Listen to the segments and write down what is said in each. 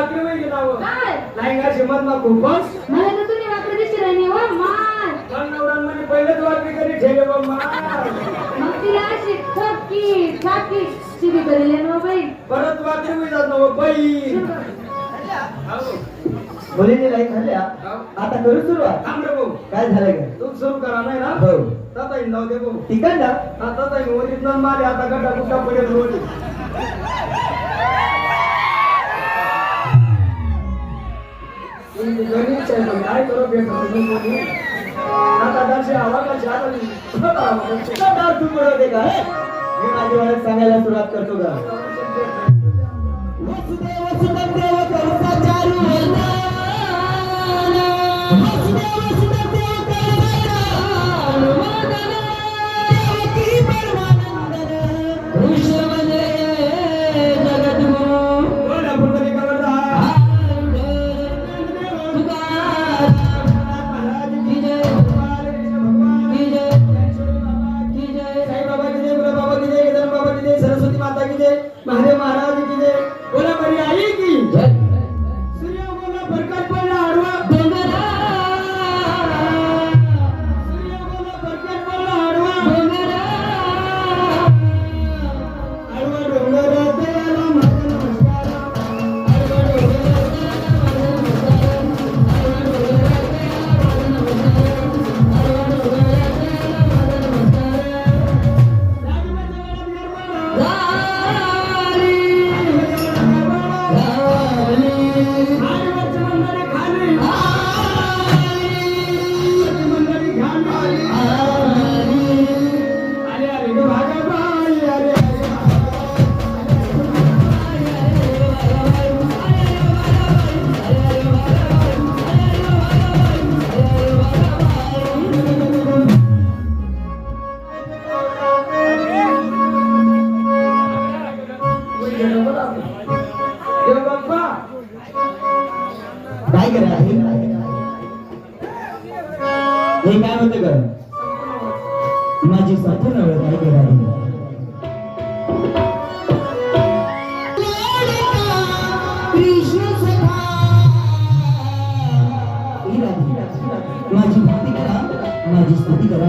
वय गेला काय? नाही का श्रीमंत मग खूपच. मला तर तुम्ही वाकडे दिसते राहिली वा मार. पण नवऱ्यांमध्ये पहिलेच वाकडी कधी ठेवले बा मग तिला अशी ठपकी ठाकी शिबी करेल ना बाई. परत वाकडी वय जात नव बाई. हो. मुलीने लाईन झाल्या आता करू सुरुवात. थांब रे भाऊ. काय झालं काय तू सुरू करा नाही ना? हो. ताता जाऊ दे भाऊ. तिकडनं आता ताई वरीत न मारे आता गड्डा गुड्डा पडेल रोड का हे? मी माझी ओळख सांगायला सुरुवात करतो का हे काय होतं ग? माझी संपूर्ण वेळ काय करा माझी भक्ती करा माझी स्तुती करा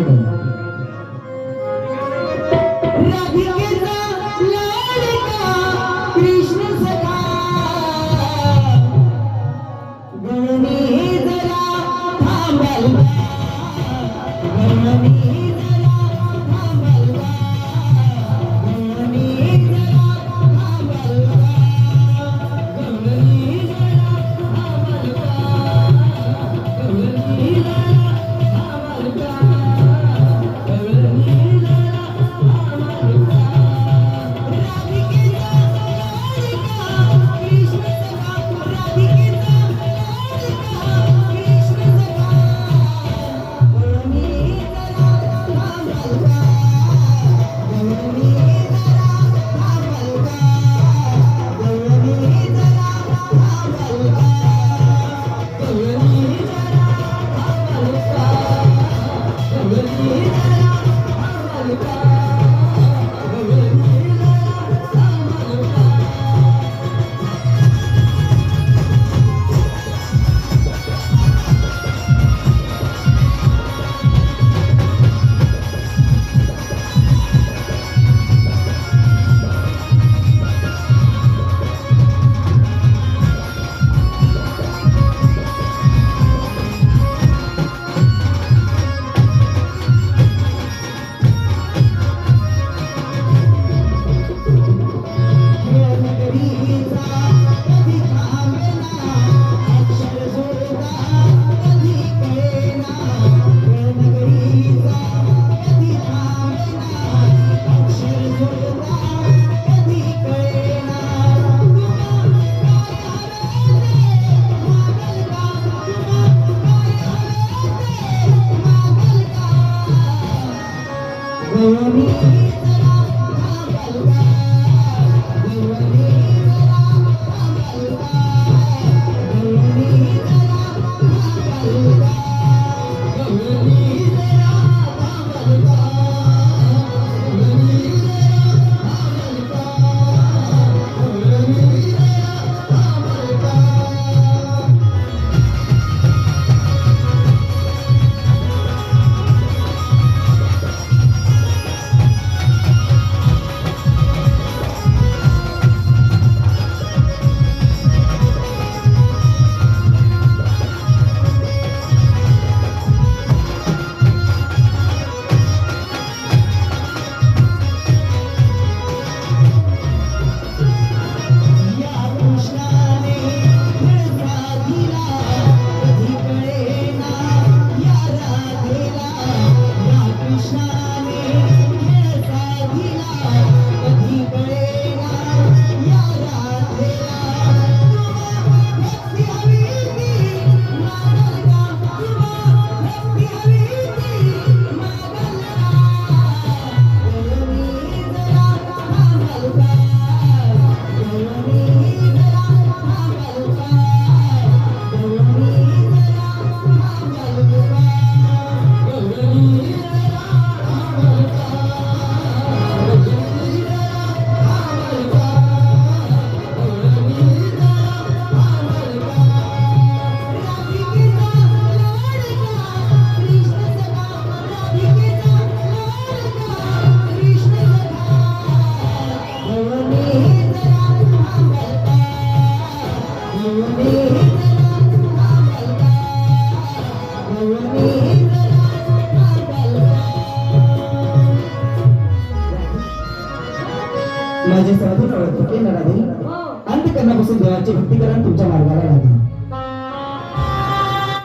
साधू नवळ केलं राधे हो. अंतकरणापासून देवाची भक्ती करा तुमच्या मार्गाला लागेल